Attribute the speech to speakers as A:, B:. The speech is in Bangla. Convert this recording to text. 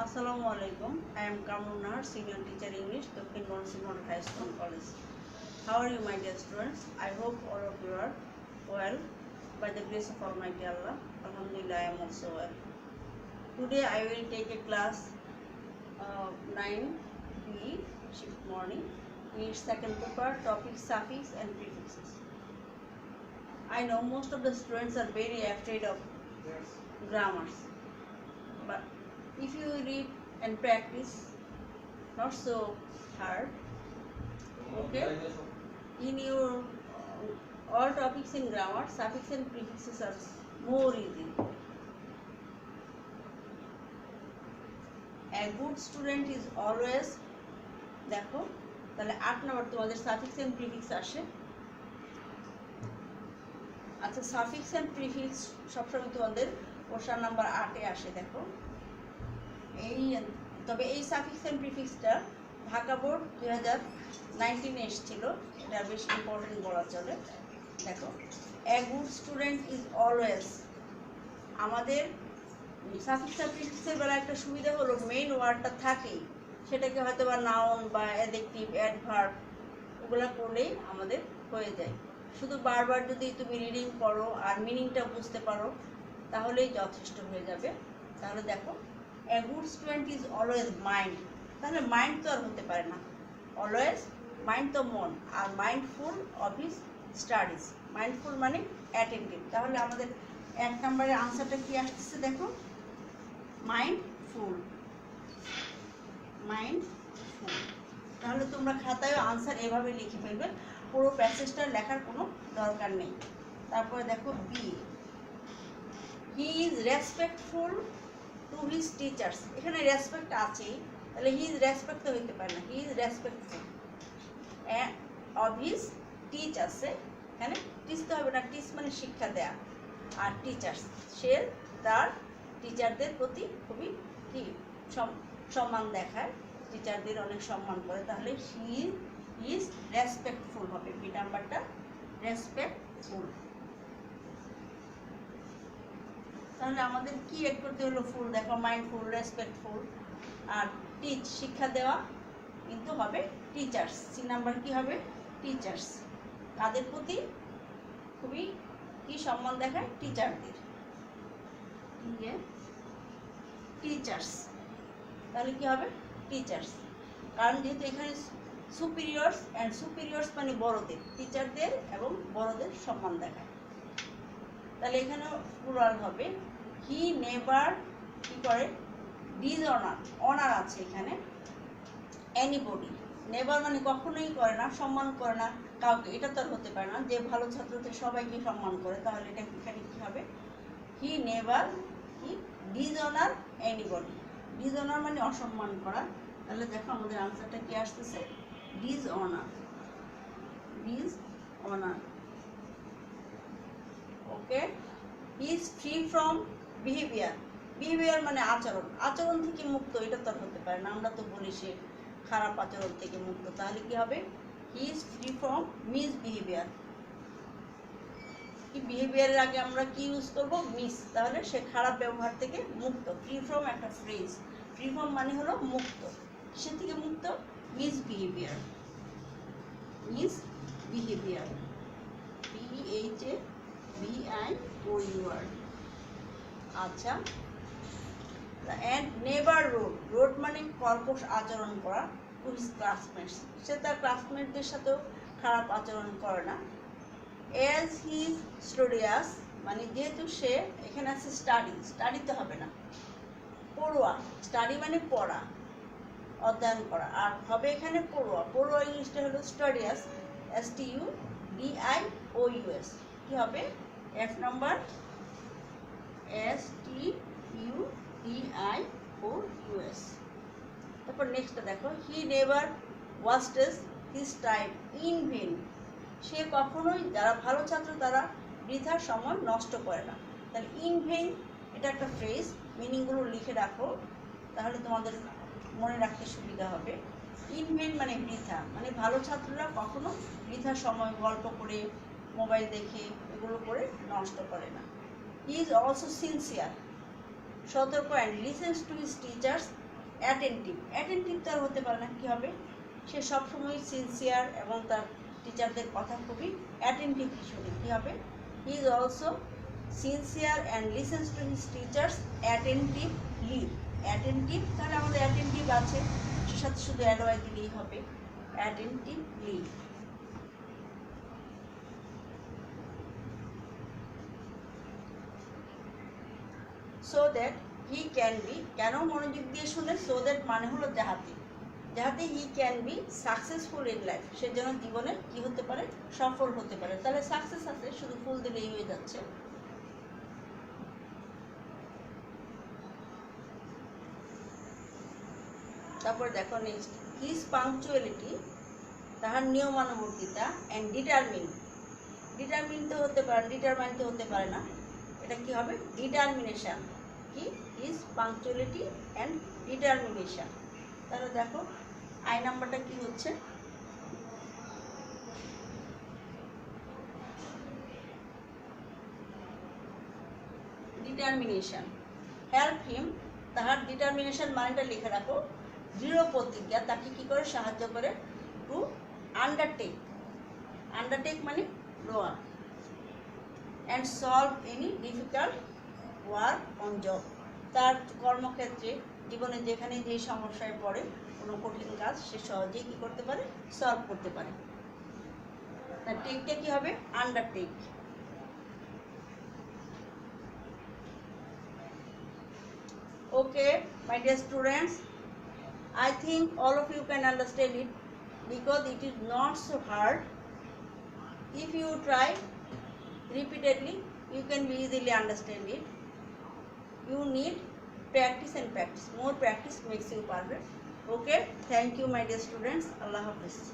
A: আসসালামু আলাইকুম I am Kamrunnahar senior teacher English Dakshin Bonsimon high school college how are you my dear students I hope all of you are well by the grace of all my dear Allah আলহামদুলিল্লাহ I am also well today I will take a class nine B shift morning English second paper topic suffix and prefixes I know most of the students are very afraid of grammars but if you read and practice not so hard okay in your uh, all topics in grammar suffix and prefixes are more easy a good student is always দেখো তাহলে আট নম্বর তোমাদের সাফিক্স এন্ড প্রিফিক্স আসে আচ্ছা সাফিক্স এন্ড প্রিফিক্স সবসময় তোমাদের পোর্শন নাম্বার আটে আসে দেখো এই, তবে এই সাফিক্স এন্ড প্রিফিক্সটা ঢাকা বোর্ড দুই হাজার নাইনটিনে এসেছিল। এটা বেশ ইম্পর্টেন্ট বলা চলে দেখো a good student is always আমাদের সাফিক্স আর প্রিফিক্সের বেলা একটা সুবিধা হলো মেইন ওয়ার্ডটা থাকেই। সেটাকে হয়তো বা নাউন বা অ্যাডেক্টিভ অ্যাডভার্ব ওগুলো করলেই আমাদের হয়ে যায়। শুধু বারবার যদি তুমি রিডিং করো আর মিনিংটা বুঝতে পারো, তাহলেই যথেষ্ট হয়ে যাবে। তাহলে দেখো a good student is always mind তাহলে মাইন্ড তো আর হতে পারে না। অলওয়েজ মাইন্ড তো মন, আর mindful of his studies mindful মানে অ্যাটেন্টিভ তাহলে আমাদের এক নম্বরের আনসারটা কি আসতেছে দেখো? মাইন্ডফুল মাইন্ডফুল তাহলে তোমরা খাতায় আনসার এভাবে লিখে ফেলবে। পুরো প্যাসেজটা লেখার কোনো দরকার নেই। তারপরে দেখো be he is respectful to his teachers এখানে রেসপেক্ট আছেই তাহলে হি ইজ রেসপেক্ট তো হইতে পারে না। He is respectful of his teach আছে, এখানে টিচ তো হবে না টিচ মানে শিক্ষা দেয়া। আর টিচার্স সে তার টিচারদের প্রতি খুবই কি, সম- সম্মান দেখায়। টিচারদের অনেক সম্মান করে, তাহলে হি ইজ রেসপেক্টফুল হবে। বি নাম্বারটা রেসপেক্টফুল তাহলে আমাদের কি এড করতে হলো? ফুল দেখো মাইন্ডফুল রেসপেক্টফুল আর টিচ শিক্ষা দেওয়া কিন্তু হবে টিচার্স সি নাম্বার কি হবে? টিচার্স কাদের প্রতি খুবই কি সম্মান দেখায়? টিচারদের টিচার্স তাহলে কি হবে? টিচার্স কারণ যেহেতু এখানে সুপিরিয়র্স অ্যান্ড সুপিরিয়র্স মানে বড়দের। টিচারদের এবং বড়দের সম্মান দেখায়। তাহলে এখানেও প্লুরাল হবে। হি নেভার কি করে? ডিজ অনার অনার আছে এখানে। এনিবডি নেভার মানে কখনোই করে না, সম্মান করে না কাউকে। এটা তো আর হতে পারে না। যে ভালো ছাত্রদের সবাইকে সম্মান করে, তাহলে এটা এখানে কি হবে? হি নেভার কি? Dishonour anybody dishonour মানে অসম্মান করা। তাহলে দেখো আমাদের আনসারটা কি আসতেছে? Dishonour dishonour okay is free from behaviour behaviour মানে আচরণ। আচরণ থেকে মুক্ত, এটা তো হতে পারে না। আমরা তো বলি সে খারাপ আচরণ থেকে মুক্ত। তাহলে কি হবে? He is free from misbehaviour কি বিহেভিয়ারের আগে আমরা কি ইউজ করব? মিস তাহলে সে খারাপ ব্যবহার থেকে মুক্ত। ফ্রি ফ্রম একটা ফ্রেজ ফ্রি ফ্রম মানে হলো মুক্ত। সে থেকে মুক্ত? Misbehaviour misbehaviour B H A B I O U R আচ্ছা। অ্যান্ড নেভার রোড রোড মানে কর্কশ আচরণ করা টু ক্লাসমেটস সে তার ক্লাসমেটদের সাথেও খারাপ আচরণ করে না। অ্যাজ হিজ স্টুডিয়াস মানে যেহেতু সে এখানে আছে স্টাডি স্টাডিতে হবে না। পড়ুয়া স্টাডি মানে পড়া, অধ্যয়ন করা। আর হবে এখানে পড়ুয়া। পড়ুয়া ইংলিশটা হলো studious S T U D I O U S কী হবে? F number S T U D I O U S তারপর নেক্সটটা দেখো। He never wastes his time in vain সে কখনোই যারা ভালো ছাত্র তারা বৃথার সময় নষ্ট করে না। তাহলে ইন ভেন এটা একটা ফ্রেজ মিনিংগুলো লিখে রাখো, তাহলে তোমাদের মনে রাখতে সুবিধা হবে। ইন ভেন মানে বৃথা। মানে ভালো ছাত্ররা কখনো বৃথা সময় গল্প করে মোবাইল দেখে এগুলো করে নষ্ট করে না। হি ইজ অলসো সিনসিয়ার সতর্ক and listens to his teachers attentive attentive তো আর হতে পারে না, কী হবে? সে সবসময় সিনসিয়ার এবং তার টিচারদের কথা খুবই অ্যাটেন্টিভ শুনে কী হবে? He is also sincere and listens to his teachers attentively attentive তাহলে আমাদের অ্যাটেন্টিভ আছে, সে সাথে শুধু অ্যাডওয়াই দিলেই হবে attentively so that he can be keen মনোযোগ দিয়ে শুনে সো দ্যাট মানে হলো যাহাতে। যাহাতে he can be successful in life সে যেন জীবনে কি হতে পারে? সফল হতে পারে। তাহলে সাকসেস আছে, শুধু ফুল দিলেই হয়ে যাচ্ছে। তারপর দেখো নেক্সট হিজ পাংচুয়ালিটি তাহার নিয়মানুবর্তিতা অ্যান্ড ডিটারমিন ডিটারমিন তো হতে পারে ডিটারমাইন তো হতে পারে না। এটা কি হবে? Determination is punctuality and determination তাহলে দেখো আই নাম্বারটা কি হচ্ছে? ডিটারমিনেশন হেল্প হিম তাহার ডিটারমিনেশন মানেটা লিখে রাখো, দৃঢ় প্রতিজ্ঞা, তাকে কি করে সাহায্য করে? টু আন্ডারটেক আন্ডারটেক মানে lower and solve any difficult work on job তার কর্মক্ষেত্রে জীবনে যেখানে যেই সমস্যায় পড়ে, কোনো কঠিন কাজ, সে সহজেই কী করতে পারে? সলভ করতে পারে। তার টেকটা কী হবে? Undertake okay my dear students I think all of you can understand it because it is not so hard if you try repeatedly you can easily understand it you need practice and practice. More practice makes you perfect okay? Thank you my dear students. Allah hafiz